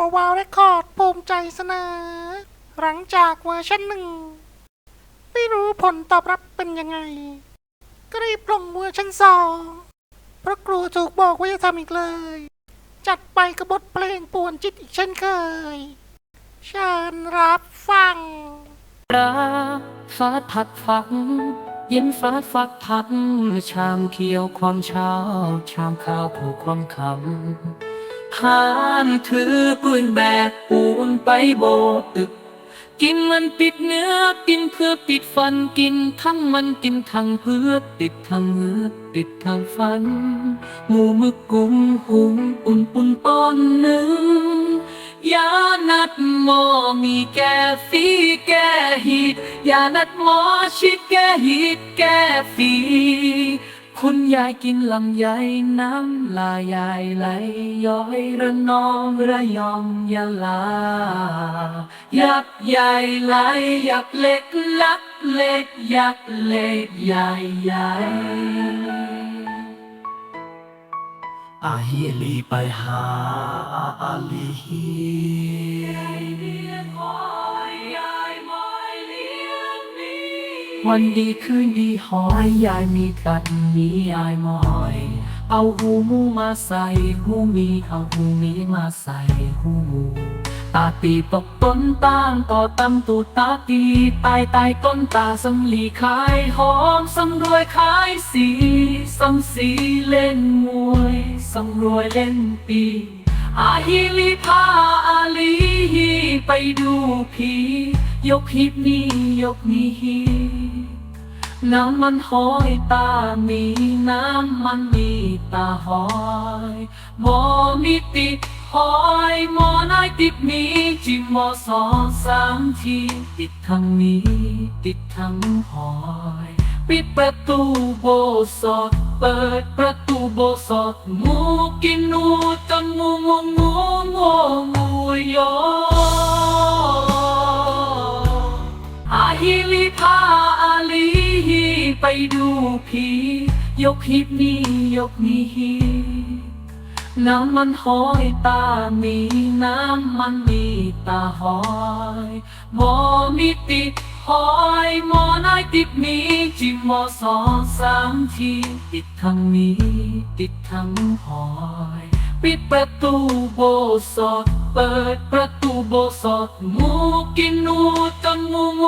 For Wow Record ภูมิใจเสนอ หลังจากเวอร์ชันหนึ่ง ไม่รู้ผลตอบรับเป็นยังไง ก็รีบลงเวอร์ชันสองเพราะกลัวถูกบอกว่าจะทำอีกเลย จัดไปกับบทเพลงป่วนจิตอีกเช่นเคย เชิญรับฟังรักฟ้าผัดฝังเย็นฟ้าฟักพักชามเขียวความเช้า ชามข้าวผูกความคำ หานถือปืนแบกปูนไปโบตึก กินมันปิดเนื้อกินเพื่อปิดฟันกินทั้งมันกินทั้งเพื่อติดทั้งเมือติดทั้งฟันหมูมึกกุ้งหุงอุ่นปุ่นป้อนหนึ่งยานัดหมอมีแก้ฟีแก้หิดยานัดหมอชิดแก้หิดแก้ฟี คุณยายกินลำไยน้ำลายายไหลย้อยระนองระยองยะลา ยักษ์ใหญ่ไหลยักเล็กลักเล็กยักเล็กใหญ่ใหญ่อาฮีลีไปหาอาลีฮี วันดีคืนดีหอยยายมีกันมียายมอย เอาหูมูมาใส่หูมีเอาหูมีมาใส่หูมูตาตีตกต้นตางต่อตำตูตาตีตายตายต้นตาสำลีขายหอมสำรวยขายสีสำสีเล่นมวยสำรวยเล่นปีอาฮิลิพาอาลีฮีไปดูผี ยกฮิปนี้ยกนี้ฮีน้ำมันหอยตามีน้ำมันมีตาหอยมอมีติดหอยมอนายติดมีจิมหมอสองสามทีติดทั้งมีติดทั้งหอยปิดประตูโบสถเปิดประตูโบสถมูกินนูจนงูงูงูงูงูยอ ฮิลิพาอาลีฮีไปดูผี ยกฮิปนี้ยกนี้ฮีน้ำมันหอยตามีน้ำมันมีตาหอยมอมีติดหอยมอนายติดมีจิมมอสองสามทีติดทั้งมีติดทั้งหอยปิดประตูโบสถเปิดประตูโบสถมูกินนูจนงูงู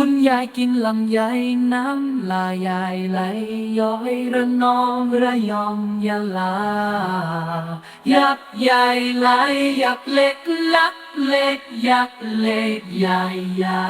คุณยายกินลำไยน้ำลายายไหลย้อยระนองระยองยะลา ยักษ์ใหญ่ไหลยักษ์เล็กลักเล็กยักษ์เล็กใหญ่ใหญ่